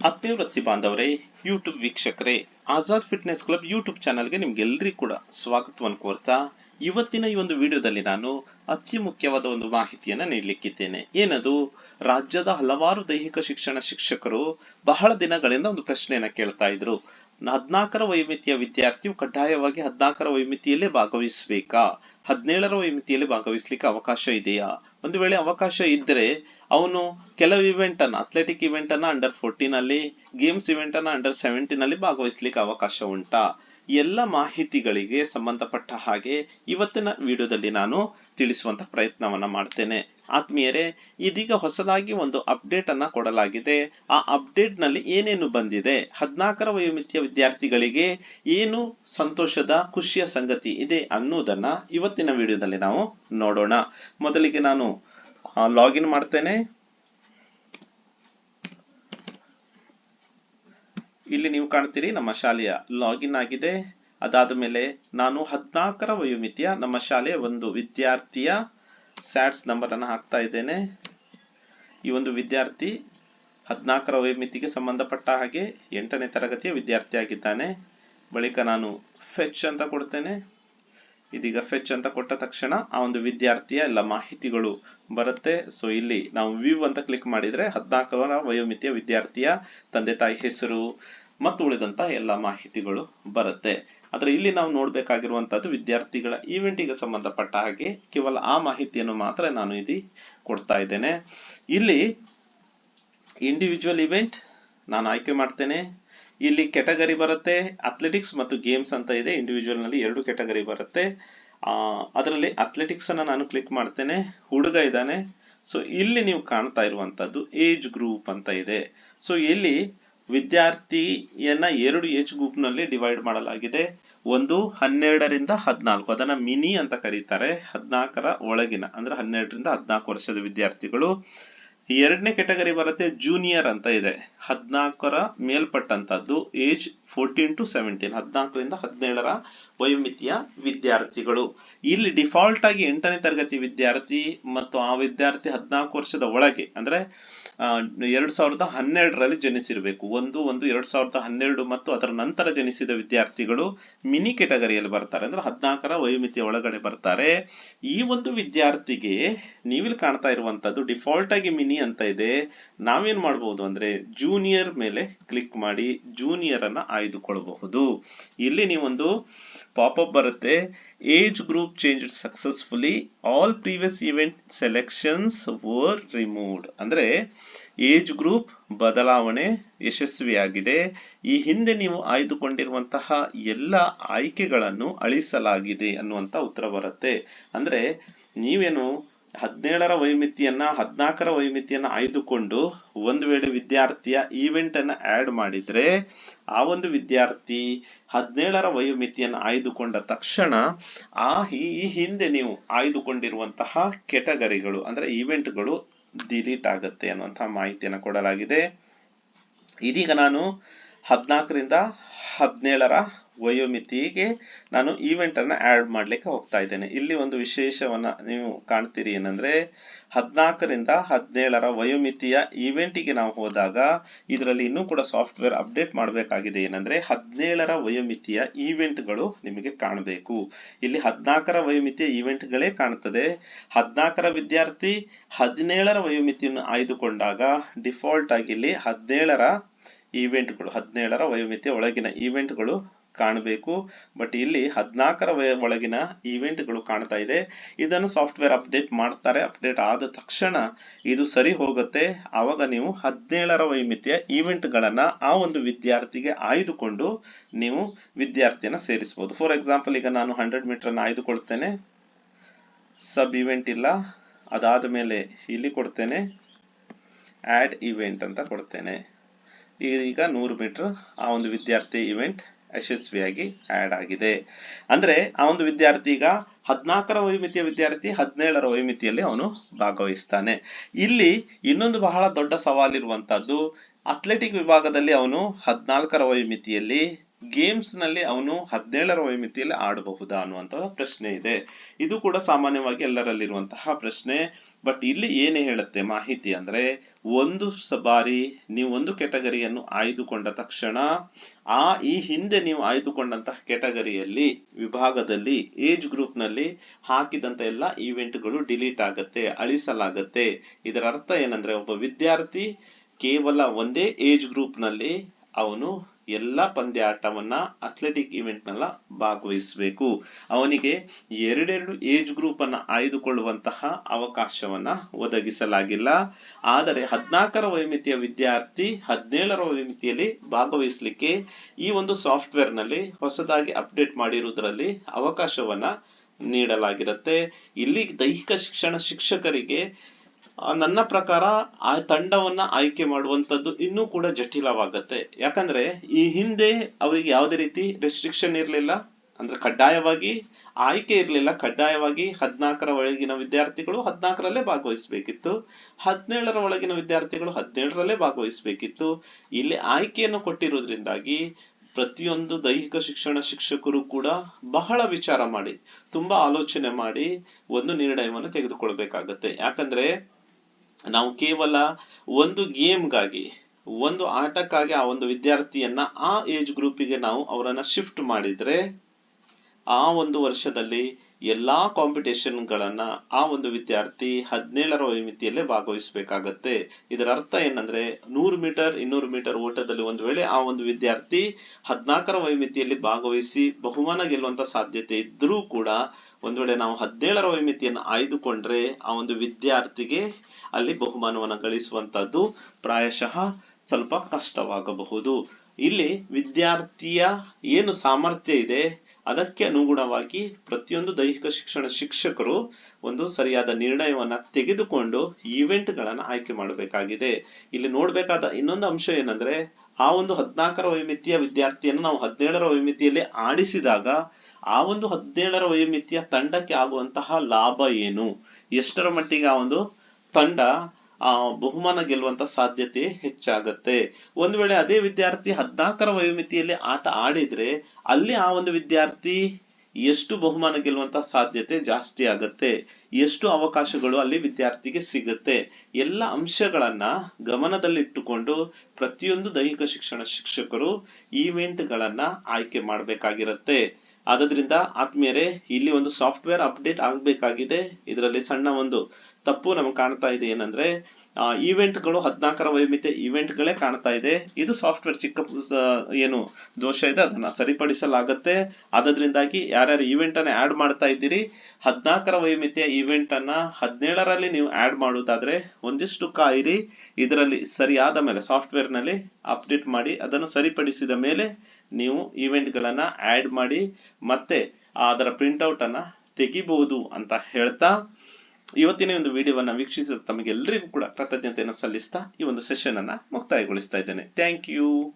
ಆತ್ಮೀಯ ವೃತ್ತಿ ಬಾಂಧವರೇ ಯೂಟ್ಯೂಬ್ ವೀಕ್ಷಕರೇ ಆಜಾದ್ ಫಿಟ್ನೆಸ್ ಕ್ಲಬ್ ಯೂಟ್ಯೂಬ್ ಚಾನಲ್ಗೆ ನಿಮ್ಗೆಲ್ಲರಿಗೂ ಕೂಡ ಸ್ವಾಗತವನ್ನು ಕೋರ್ತಾ ಇವತ್ತಿನ ಈ ಒಂದು ವಿಡಿಯೋದಲ್ಲಿ ನಾನು ಅತಿ ಮುಖ್ಯವಾದ ಒಂದು ಮಾಹಿತಿಯನ್ನ ನೀಡಲಿಕ್ಕಿದ್ದೇನೆ. ಏನದು? ರಾಜ್ಯದ ಹಲವಾರು ದೈಹಿಕ ಶಿಕ್ಷಣ ಶಿಕ್ಷಕರು ಬಹಳ ದಿನಗಳಿಂದ ಒಂದು ಪ್ರಶ್ನೆಯನ್ನ ಕೇಳ್ತಾ ಇದ್ರು. ಹದ್ನಾಲ್ಕರ ವೈಮಿತಿಯ ವಿದ್ಯಾರ್ಥಿಯು ಕಡ್ಡಾಯವಾಗಿ ಹದ್ನಾಲ್ಕರ ವೈಮಿತಿಯಲ್ಲೇ ಭಾಗವಹಿಸಬೇಕಾ? ಹದಿನೇಳರ ವೈಮಿತಿಯಲ್ಲಿ ಭಾಗವಹಿಸ್ಲಿಕ್ಕೆ ಅವಕಾಶ ಇದೆಯಾ? ಒಂದು ವೇಳೆ ಅವಕಾಶ ಇದ್ರೆ ಅವನು ಕೆಲವು ಇವೆಂಟ್ ಅನ್ನ ಅಥ್ಲೆಟಿಕ್ ಇವೆಂಟ್ ಅನ್ನ ಅಂಡರ್ ಫೋರ್ಟೀನ್ ಅಲ್ಲಿ ಗೇಮ್ಸ್ ಇವೆಂಟ್ ಅನ್ನ ಅಂಡರ್ ಸೆವೆಂಟೀನ್ ಅಲ್ಲಿ ಭಾಗವಹಿಸ್ಲಿಕ್ಕೆ ಅವಕಾಶ ಉಂಟಾ? ಎಲ್ಲ ಮಾಹಿತಿಗಳಿಗೆ ಸಂಬಂಧಪಟ್ಟ ಹಾಗೆ ಇವತ್ತಿನ ವಿಡಿಯೋದಲ್ಲಿ ನಾನು ತಿಳಿಸುವಂತ ಪ್ರಯತ್ನವನ್ನ ಮಾಡ್ತೇನೆ. ಆತ್ಮೀಯರೇ, ಇದೀಗ ಹೊಸದಾಗಿ ಒಂದು ಅಪ್ಡೇಟ್ ಅನ್ನ ಕೊಡಲಾಗಿದೆ. ಆ ಅಪ್ಡೇಟ್ನಲ್ಲಿ ಏನೇನು ಬಂದಿದೆ? ಹದಿನಾಲ್ಕರ ವಯೋಮಿತಿಯ ವಿದ್ಯಾರ್ಥಿಗಳಿಗೆ ಏನು ಸಂತೋಷದ, ಖುಷಿಯ ಸಂಗತಿ ಇದೆ ಅನ್ನೋದನ್ನ ಇವತ್ತಿನ ವಿಡಿಯೋದಲ್ಲಿ ನಾವು ನೋಡೋಣ. ಮೊದಲಿಗೆ ನಾನು ಲಾಗಿನ್ ಮಾಡ್ತೇನೆ. ಇಲ್ಲಿ ನೀವು ಕಾಣ್ತೀರಿ ನಮ್ಮ ಶಾಲೆಯ ಲಾಗಿನ್ ಆಗಿದೆ. ಅದಾದ ಮೇಲೆ ನಾನು ಹದಿನಾಲ್ಕರ ವಯೋಮಿತಿಯ ನಮ್ಮ ಶಾಲೆಯ ಒಂದು ವಿದ್ಯಾರ್ಥಿಯ ಸ್ಯಾಟ್ಸ್ ನಂಬರ್ ಅನ್ನು ಹಾಕ್ತಾ ಇದ್ದೇನೆ. ಈ ಒಂದು ವಿದ್ಯಾರ್ಥಿ ಹದಿನಾಲ್ಕರ ವಯೋಮಿತಿಗೆ ಸಂಬಂಧಪಟ್ಟ ಹಾಗೆ ಎಂಟನೇ ತರಗತಿಯ ವಿದ್ಯಾರ್ಥಿ ಆಗಿದ್ದಾನೆ. ಬಳಿಕ ನಾನು ಫೆಚ್ ಅಂತ ಕೊಡ್ತೇನೆ. ಇದೀಗ ಫೆಚ್ ಅಂತ ಕೊಟ್ಟ ತಕ್ಷಣ ಆ ಒಂದು ವಿದ್ಯಾರ್ಥಿಯ ಎಲ್ಲ ಮಾಹಿತಿಗಳು ಬರುತ್ತೆ. ಸೊ ಇಲ್ಲಿ ನಾವು ವ್ಯೂ ಅಂತ ಕ್ಲಿಕ್ ಮಾಡಿದ್ರೆ ಹದಿನಾಲ್ಕರ ವಯೋಮಿತಿಯ ವಿದ್ಯಾರ್ಥಿಯ ತಂದೆ ತಾಯಿ ಹೆಸರು ಮತ್ತು ಉಳಿದಂತ ಎಲ್ಲ ಮಾಹಿತಿಗಳು ಬರುತ್ತೆ. ಆದ್ರೆ ಇಲ್ಲಿ ನಾವು ನೋಡ್ಬೇಕಾಗಿರುವಂತದ್ದು ವಿದ್ಯಾರ್ಥಿಗಳ ಈವೆಂಟಿಗೆ ಸಂಬಂಧಪಟ್ಟ ಹಾಗೆ ಕೇವಲ ಆ ಮಾಹಿತಿಯನ್ನು ಮಾತ್ರ ನಾನು ಇಲ್ಲಿ ಕೊಡ್ತಾ ಇದ್ದೇನೆ. ಇಲ್ಲಿ ಇಂಡಿವಿಜುವಲ್ ಇವೆಂಟ್ ನಾನು ಆಯ್ಕೆ ಮಾಡ್ತೇನೆ. ಇಲ್ಲಿ ಕೆಟಗರಿ ಬರುತ್ತೆ ಅಥ್ಲೆಟಿಕ್ಸ್ ಮತ್ತು ಗೇಮ್ಸ್ ಅಂತ ಇದೆ. ಇಂಡಿವಿಜುವಲ್ನಲ್ಲಿ ಎರಡು ಕೆಟಗರಿ ಬರುತ್ತೆ. ಅದರಲ್ಲಿ ಅಥ್ಲೆಟಿಕ್ಸ್ ಅನ್ನ ನಾನು ಕ್ಲಿಕ್ ಮಾಡ್ತೇನೆ. ಹುಡುಗ ಇದ್ದಾನೆ. ಸೊ ಇಲ್ಲಿ ನೀವು ಕಾಣ್ತಾ ಇರುವಂತದ್ದು ಏಜ್ ಗ್ರೂಪ್ ಅಂತ ಇದೆ. ಸೊ ಇಲ್ಲಿ ವಿದ್ಯಾರ್ಥಿಯನ್ನ ಎರಡು ಏಜ್ ಗ್ರೂಪ್ನಲ್ಲಿ ಡಿವೈಡ್ ಮಾಡಲಾಗಿದೆ. ಒಂದು ಹನ್ನೆರಡರಿಂದ ಹದಿನಾಲ್ಕು, ಅದನ್ನ ಮಿನಿ ಅಂತ ಕರೀತಾರೆ. ಹದಿನಾಲ್ಕರ ಒಳಗಿನ, ಅಂದ್ರೆ ಹನ್ನೆರಡರಿಂದ ಹದಿನಾಲ್ಕು ವರ್ಷದ ವಿದ್ಯಾರ್ಥಿಗಳು. ಎರಡನೇ ಕೆಟಗರಿ ಬರುತ್ತೆ ಜೂನಿಯರ್ ಅಂತ ಇದೆ. ಹದಿನಾಲ್ಕರ ಮೇಲ್ಪಟ್ಟಂತದ್ದು ಏಜ್ ಫೋರ್ಟೀನ್ ಟು ಸೆವೆಂಟೀನ್ ಹದಿನಾಲ್ಕರಿಂದ ಹದಿನೇಳರ ವಯೋಮಿತಿಯ ವಿದ್ಯಾರ್ಥಿಗಳು. ಇಲ್ಲಿ ಡಿಫಾಲ್ಟ್ ಆಗಿ ಎಂಟನೇ ತರಗತಿ ವಿದ್ಯಾರ್ಥಿ ಮತ್ತು ಆ ವಿದ್ಯಾರ್ಥಿ ಹದಿನಾಲ್ಕು ವರ್ಷದ ಒಳಗೆ, ಅಂದ್ರೆ ಎರಡ್ ಸಾವಿರದ ಹನ್ನೆರಡರಲ್ಲಿ ಜನಿಸಿರಬೇಕು. ಒಂದು ಒಂದು, ಎರಡ್ ಸಾವಿರದ ಹನ್ನೆರಡು ಮತ್ತು ಅದರ ನಂತರ ಜನಿಸಿದ ವಿದ್ಯಾರ್ಥಿಗಳು ಮಿನಿ ಕೆಟಗರಿಯಲ್ಲಿ ಬರ್ತಾರೆ. ಅಂದ್ರೆ ಹದಿನಾಲ್ಕರ ವಯೋಮಿತಿಯ ಒಳಗಡೆ ಬರ್ತಾರೆ. ಈ ಒಂದು ವಿದ್ಯಾರ್ಥಿಗೆ ನೀವಿಲ್ಲಿ ಕಾಣ್ತಾ ಇರುವಂತದ್ದು ಡಿಫಾಲ್ಟ್ ಆಗಿ ಮಿನಿ ಅಂತ ಇದೆ. ನಾವೇನ್ ಮಾಡ್ಬೋದು ಅಂದ್ರೆ ಜೂನಿಯರ್ ಮೇಲೆ ಕ್ಲಿಕ್ ಮಾಡಿ ಜೂನಿಯರ್ ಅನ್ನ ಆಯ್ದುಕೊಳ್ಳಬಹುದು ಇಲ್ಲಿ ನೀವೊಂದು ಪಾಪಪ್ ಬರುತ್ತೆ. Age group change successfully all previous event selections were removed ಅಂದ್ರೆ ಏಜ್ ಗ್ರೂಪ್ ಬದಲಾವಣೆ ಯಶಸ್ವಿಯಾಗಿದೆ. ಈ ಹಿಂದೆ ನೀವು ಆಯ್ದುಕೊಂಡಿರುವಂತಹ ಎಲ್ಲ ಆಯ್ಕೆಗಳನ್ನು ಅಳಿಸಲಾಗಿದೆ ಅನ್ನುವಂತ ಉತ್ತರ ಬರುತ್ತೆ. ಅಂದ್ರೆ ನೀವೇನು ಹದಿನೇಳರ ವೈಮಿತಿಯನ್ನ, ಹದಿನಾಲ್ಕರ ವೈಮಿತಿಯನ್ನ ಆಯ್ದುಕೊಂಡು ಒಂದು ವೇಳೆ ವಿದ್ಯಾರ್ಥಿಯ ಈವೆಂಟ್ ಅನ್ನ ಆಡ್ ಮಾಡಿದ್ರೆ, ಆ ಒಂದು ವಿದ್ಯಾರ್ಥಿ ಹದಿನೇಳರ ವಯೋಮಿತಿಯನ್ನು ಆಯ್ದುಕೊಂಡ ತಕ್ಷಣ ಆ ಈ ಹಿಂದೆ ನೀವು ಆಯ್ದುಕೊಂಡಿರುವಂತಹ ಕೆಟಗರಿಗಳು, ಅಂದ್ರೆ ಈವೆಂಟ್ಗಳು ಡಿಲೀಟ್ ಆಗುತ್ತೆ ಅನ್ನುವಂತಹ ಮಾಹಿತಿಯನ್ನು ಕೊಡಲಾಗಿದೆ. ಇದೀಗ ನಾನು ಹದಿನಾಲ್ಕರಿಂದ ಹದಿನೇಳರ ವಯೋಮಿತಿಗೆ ನಾನು ಈವೆಂಟ್ ಆ್ಯಡ್ ಮಾಡ್ಲಿಕ್ಕೆ ಹೋಗ್ತಾ ಇದ್ದೇನೆ. ಇಲ್ಲಿ ಒಂದು ವಿಶೇಷವನ್ನ ನೀವು ಕಾಣ್ತೀರಿ ಏನಂದ್ರೆ, ಹದಿನಾಲ್ಕರಿಂದ ಹದಿನೇಳರ ವಯೋಮಿತಿಯ ಈವೆಂಟಿಗೆ ನಾವು ಹೋದಾಗ ಇದರಲ್ಲಿ ಇನ್ನೂ ಕೂಡ ಸಾಫ್ಟ್ವೇರ್ ಅಪ್ಡೇಟ್ ಮಾಡಬೇಕಾಗಿದೆ ಏನಂದ್ರೆ, ಹದಿನೇಳರ ವಯೋಮಿತಿಯ ಈವೆಂಟ್ಗಳು ನಿಮಗೆ ಕಾಣಬೇಕು. ಇಲ್ಲಿ ಹದಿನಾಲ್ಕರ ವಯೋಮಿತಿಯ ಈವೆಂಟ್ಗಳೇ ಕಾಣ್ತದೆ. ಹದಿನಾಲ್ಕರ ವಿದ್ಯಾರ್ಥಿ ಹದಿನೇಳರ ವಯೋಮಿತಿಯನ್ನು ಆಯ್ದುಕೊಂಡಾಗ ಡಿಫಾಲ್ಟ್ ಆಗಿ ಇಲ್ಲಿ ಹದಿನೇಳರ ಈವೆಂಟ್ಗಳು ಹದಿನೇಳರ ವಯೋಮಿತಿಯ ಒಳಗಿನ ಈವೆಂಟ್ಗಳು ಕಾಣಬೇಕು. ಬಟ್ ಇಲ್ಲಿ ಹದಿನಾಲ್ಕರ ಒಳಗಿನ ಈವೆಂಟ್ಗಳು ಕಾಣ್ತಾ ಇದೆ. ಇದನ್ನು ಸಾಫ್ಟ್ವೇರ್ ಅಪ್ಡೇಟ್ ಮಾಡ್ತಾರೆ. ಅಪ್ಡೇಟ್ ಆದ ತಕ್ಷಣ ಇದು ಸರಿ ಹೋಗುತ್ತೆ. ಆವಾಗ ನೀವು ಹದಿನೇಳರ ವೈಮಿತಿಯ ಈವೆಂಟ್ಗಳನ್ನು ಆ ಒಂದು ವಿದ್ಯಾರ್ಥಿಗೆ ಆಯ್ದುಕೊಂಡು ನೀವು ವಿದ್ಯಾರ್ಥಿಯನ್ನು ಸೇರಿಸ್ಬೋದು. ಫಾರ್ ಎಕ್ಸಾಂಪಲ್ ಈಗ ನಾನು ಹಂಡ್ರೆಡ್ ಮೀಟರ್ ಅನ್ನ ಆಯ್ದುಕೊಳ್ತೇನೆ. ಸಬ್ ಈವೆಂಟ್ ಇಲ್ಲ. ಅದಾದ ಮೇಲೆ ಇಲ್ಲಿ ಕೊಡ್ತೇನೆ. ಆ್ಯಡ್ ಇವೆಂಟ್ ಅಂತ ಕೊಡ್ತೇನೆ. ಈಗ ನೂರು ಮೀಟರ್ ಆ ಒಂದು ವಿದ್ಯಾರ್ಥಿ ಇವೆಂಟ್ ಯಶಸ್ವಿಯಾಗಿ ಆಡ್ ಆಗಿದೆ. ಅಂದ್ರೆ ಆ ಒಂದು ವಿದ್ಯಾರ್ಥಿ ಈಗ ಹದಿನಾಲ್ಕರ ವೈಮಿತಿಯ ವಿದ್ಯಾರ್ಥಿ ಹದಿನೇಳರ ವೈಮಿತಿಯಲ್ಲಿ ಅವನು ಭಾಗವಹಿಸ್ತಾನೆ. ಇಲ್ಲಿ ಇನ್ನೊಂದು ಬಹಳ ದೊಡ್ಡ ಸವಾಲಿರುವಂತಹದ್ದು ಅಥ್ಲೆಟಿಕ್ ವಿಭಾಗದಲ್ಲಿ ಅವನು ಹದಿನಾಲ್ಕರ ವೈಮಿತಿಯಲ್ಲಿ ಗೇಮ್ಸ್ನಲ್ಲಿ ಅವನು ಹದಿನೇಳರ ವಯಮಿತಿಯಲ್ಲಿ ಆಡಬಹುದಾ ಅನ್ನುವಂತಹ ಪ್ರಶ್ನೆ ಇದೆ. ಇದು ಕೂಡ ಸಾಮಾನ್ಯವಾಗಿ ಎಲ್ಲರಲ್ಲಿರುವಂತಹ ಪ್ರಶ್ನೆ. ಬಟ್ ಇಲ್ಲಿ ಏನು ಹೇಳುತ್ತೆ ಮಾಹಿತಿ ಅಂದ್ರೆ ಒಂದು ಬಾರಿ ನೀವು ಒಂದು ಕೆಟಗರಿಯನ್ನು ಆಯ್ದುಕೊಂಡ ತಕ್ಷಣ ಆ ಈ ಹಿಂದೆ ನೀವು ಆಯ್ದುಕೊಂಡಂತಹ ಕೆಟಗರಿಯಲ್ಲಿ ವಿಭಾಗದಲ್ಲಿ ಏಜ್ ಗ್ರೂಪ್ನಲ್ಲಿ ಹಾಕಿದಂತ ಎಲ್ಲ ಈವೆಂಟ್ಗಳು ಡಿಲೀಟ್ ಆಗತ್ತೆ, ಅಳಿಸಲಾಗತ್ತೆ. ಇದರ ಅರ್ಥ ಏನಂದ್ರೆ ಒಬ್ಬ ವಿದ್ಯಾರ್ಥಿ ಕೇವಲ ಒಂದೇ ಏಜ್ ಗ್ರೂಪ್ನಲ್ಲಿ ಅವನು ಎಲ್ಲ ಪಂದ್ಯಾಟವನ್ನ ಅಥ್ಲೆಟಿಕ್ ಇವೆಂಟ್ ನಲ್ಲ ಭಾಗವಹಿಸಬೇಕು. ಅವನಿಗೆ ಎರಡೆರಡು ಏಜ್ ಗ್ರೂಪ್ ಅನ್ನ ಆಯ್ದುಕೊಳ್ಳುವಂತಹ ಅವಕಾಶವನ್ನ ಒದಗಿಸಲಾಗಿಲ್ಲ. ಆದರೆ ಹದಿನಾಲ್ಕರ ವಯೋಮಿತಿಯ ವಿದ್ಯಾರ್ಥಿ ಹದಿನೇಳರ ವಯೋಮಿತಿಯಲ್ಲಿ ಭಾಗವಹಿಸಲಿಕ್ಕೆ ಈ ಒಂದು ಸಾಫ್ಟ್ವೇರ್ನಲ್ಲಿ ಹೊಸದಾಗಿ ಅಪ್ಡೇಟ್ ಮಾಡಿರುವುದರಲ್ಲಿ ಅವಕಾಶವನ್ನ ನೀಡಲಾಗಿರುತ್ತೆ. ಇಲ್ಲಿ ದೈಹಿಕ ಶಿಕ್ಷಣ ಶಿಕ್ಷಕರಿಗೆ ನನ್ನ ಪ್ರಕಾರ ಆ ತಂಡವನ್ನ ಆಯ್ಕೆ ಮಾಡುವಂತದ್ದು ಇನ್ನೂ ಕೂಡ ಜಟಿಲವಾಗತ್ತೆ. ಯಾಕಂದ್ರೆ ಈ ಹಿಂದೆ ಅವರಿಗೆ ಯಾವುದೇ ರೀತಿ ರೆಸ್ಟ್ರಿಕ್ಷನ್ ಇರಲಿಲ್ಲ. ಅಂದ್ರೆ ಕಡ್ಡಾಯವಾಗಿ ಆಯ್ಕೆ ಇರಲಿಲ್ಲ. ಕಡ್ಡಾಯವಾಗಿ ಹದಿನಾಲ್ಕರ ಒಳಗಿನ ವಿದ್ಯಾರ್ಥಿಗಳು ಹದಿನಾಲ್ಕರಲ್ಲೇ ಭಾಗವಹಿಸಬೇಕಿತ್ತು. ಹದಿನೇಳರ ಒಳಗಿನ ವಿದ್ಯಾರ್ಥಿಗಳು ಹದಿನೇಳರಲ್ಲೇ ಭಾಗವಹಿಸಬೇಕಿತ್ತು. ಇಲ್ಲಿ ಆಯ್ಕೆಯನ್ನು ಕೊಟ್ಟಿರೋದ್ರಿಂದಾಗಿ ಪ್ರತಿಯೊಂದು ದೈಹಿಕ ಶಿಕ್ಷಣ ಶಿಕ್ಷಕರು ಕೂಡ ಬಹಳ ವಿಚಾರ ಮಾಡಿ, ತುಂಬಾ ಆಲೋಚನೆ ಮಾಡಿ ಒಂದು ನಿರ್ಣಯವನ್ನು ತೆಗೆದುಕೊಳ್ಬೇಕಾಗತ್ತೆ. ಯಾಕಂದ್ರೆ ನಾವು ಕೇವಲ ಒಂದು ಗೇಮ್ಗಾಗಿ, ಒಂದು ಆಟಕ್ಕಾಗಿ ಆ ಒಂದು ವಿದ್ಯಾರ್ಥಿಯನ್ನ ಆ ಏಜ್ ಗ್ರೂಪಿಗೆ ನಾವು ಅವರನ್ನ ಶಿಫ್ಟ್ ಮಾಡಿದ್ರೆ, ಆ ಒಂದು ವರ್ಷದಲ್ಲಿ ಎಲ್ಲಾ ಕಾಂಪಿಟೇಷನ್ಗಳನ್ನ ಆ ಒಂದು ವಿದ್ಯಾರ್ಥಿ ಹದಿನೇಳರ ವಯಮಿತಿಯಲ್ಲೇ ಭಾಗವಹಿಸಬೇಕಾಗತ್ತೆ. ಇದರ ಅರ್ಥ ಏನಂದ್ರೆ, ನೂರು ಮೀಟರ್, ಇನ್ನೂರು ಮೀಟರ್ ಓಟದಲ್ಲಿ ಒಂದು ವೇಳೆ ಆ ಒಂದು ವಿದ್ಯಾರ್ಥಿ ಹದಿನಾಲ್ಕರ ವಯಮಿತಿಯಲ್ಲಿ ಭಾಗವಹಿಸಿ ಬಹುಮಾನ ಗೆಲ್ಲುವಂತ ಸಾಧ್ಯತೆ ಇದ್ರೂ ಕೂಡ ಒಂದ್ ವೇಳೆ ನಾವು ಹದಿನೇಳರ ವೈಮಿತಿಯನ್ನು ಆಯ್ದುಕೊಂಡ್ರೆ ಆ ಒಂದು ವಿದ್ಯಾರ್ಥಿಗೆ ಅಲ್ಲಿ ಬಹುಮಾನವನ್ನು ಗಳಿಸುವಂತದ್ದು ಪ್ರಾಯಶಃ ಸ್ವಲ್ಪ ಕಷ್ಟವಾಗಬಹುದು. ಇಲ್ಲಿ ವಿದ್ಯಾರ್ಥಿಯ ಏನು ಸಾಮರ್ಥ್ಯ ಇದೆ, ಅದಕ್ಕೆ ಅನುಗುಣವಾಗಿ ಪ್ರತಿಯೊಂದು ದೈಹಿಕ ಶಿಕ್ಷಣ ಶಿಕ್ಷಕರು ಒಂದು ಸರಿಯಾದ ನಿರ್ಣಯವನ್ನ ತೆಗೆದುಕೊಂಡು ಈವೆಂಟ್ ಗಳನ್ನ ಆಯ್ಕೆ ಮಾಡಬೇಕಾಗಿದೆ. ಇಲ್ಲಿ ನೋಡ್ಬೇಕಾದ ಇನ್ನೊಂದು ಅಂಶ ಏನಂದ್ರೆ, ಆ ಒಂದು ಹದಿನಾಲ್ಕರ ವೈಮಿತಿಯ ವಿದ್ಯಾರ್ಥಿಯನ್ನು ನಾವು ಹದಿನೇಳರ ವೈಮಿತಿಯಲ್ಲಿ ಆಡಿಸಿದಾಗ ಆ ಒಂದು ಹದಿನೇಳರ ವಯೋಮಿತಿಯ ತಂಡಕ್ಕೆ ಆಗುವಂತಹ ಲಾಭ ಏನು? ಎಷ್ಟರ ಮಟ್ಟಿಗೆ ಆ ಒಂದು ತಂಡ, ಆ, ಬಹುಮಾನ ಗೆಲ್ಲುವಂತ ಸಾಧ್ಯತೆ ಹೆಚ್ಚಾಗತ್ತೆ. ಒಂದು ವೇಳೆ ಅದೇ ವಿದ್ಯಾರ್ಥಿ ಹದಿನಾಲ್ಕರ ವಯೋಮಿತಿಯಲ್ಲಿ ಆಟ ಆಡಿದ್ರೆ ಅಲ್ಲಿ ಆ ಒಂದು ವಿದ್ಯಾರ್ಥಿ ಎಷ್ಟು ಬಹುಮಾನ ಗೆಲ್ಲುವಂತ ಸಾಧ್ಯತೆ ಜಾಸ್ತಿ ಆಗತ್ತೆ? ಎಷ್ಟು ಅವಕಾಶಗಳು ಅಲ್ಲಿ ವಿದ್ಯಾರ್ಥಿಗೆ ಸಿಗುತ್ತೆ? ಎಲ್ಲ ಅಂಶಗಳನ್ನ ಗಮನದಲ್ಲಿಟ್ಟುಕೊಂಡು ಪ್ರತಿಯೊಂದು ದೈಹಿಕ ಶಿಕ್ಷಣ ಶಿಕ್ಷಕರು ಈವೆಂಟ್ ಗಳನ್ನ ಆಯ್ಕೆ ಮಾಡಬೇಕಾಗಿರುತ್ತೆ. ಆದ್ರಿಂದ ಆತ್ಮೀಯರೇ, ಇಲ್ಲಿ ಒಂದು ಸಾಫ್ಟ್ವೇರ್ ಅಪ್ಡೇಟ್ ಆಗಬೇಕಾಗಿದೆ. ಇದರಲ್ಲಿ ಸಣ್ಣ ಒಂದು ತಪ್ಪು ನಮಗೆ ಕಾಣ್ತಾ ಇದೆ ಏನಂದ್ರೆ ಈವೆಂಟ್ಗಳು ಹದಿನಾಲ್ಕರ ವೈಮಿತ್ಯ ಈವೆಂಟ್ಗಳೇ ಕಾಣ್ತಾ ಇದೆ. ಇದು ಸಾಫ್ಟ್ವೇರ್ ಚಿಕ್ಕ ಏನು ದೋಷ ಇದೆ, ಅದನ್ನ ಸರಿಪಡಿಸಲಾಗತ್ತೆ. ಆದ್ದರಿಂದಾಗಿ ಯಾರ್ಯಾರು ಈವೆಂಟ್ ಅನ್ನ ಆಡ್ ಮಾಡ್ತಾ ಇದ್ದೀರಿ, ಹದಿನಾಲ್ಕರ ವೈಮಿತ್ಯ ಈವೆಂಟ್ ಅನ್ನ ಹದಿನೇಳರಲ್ಲಿ ನೀವು ಆಡ್ ಮಾಡುವುದಾದ್ರೆ ಒಂದಿಷ್ಟು ಕಾಯಿರಿ. ಇದರಲ್ಲಿ ಸರಿಯಾದ ಮೇಲೆ ಸಾಫ್ಟ್ವೇರ್ನಲ್ಲಿ ಅಪ್ಡೇಟ್ ಮಾಡಿ ಅದನ್ನು ಸರಿಪಡಿಸಿದ ಮೇಲೆ ನೀವು ಈವೆಂಟ್ಗಳನ್ನು ಆ್ಯಡ್ ಮಾಡಿ ಮತ್ತೆ ಅದರ ಪ್ರಿಂಟೌಟನ್ನು ತೆಗಿಬಹುದು ಅಂತ ಹೇಳ್ತಾ ಇವತ್ತಿನ ಒಂದು ವಿಡಿಯೋವನ್ನು ವೀಕ್ಷಿಸಿದ ತಮಗೆಲ್ಲರಿಗೂ ಕೂಡ ಕೃತಜ್ಞತೆಯನ್ನು ಸಲ್ಲಿಸ್ತಾ ಈ ಒಂದು ಸೆಷನನ್ನು ಮುಕ್ತಾಯಗೊಳಿಸ್ತಾ ಇದ್ದೇನೆ. Thank you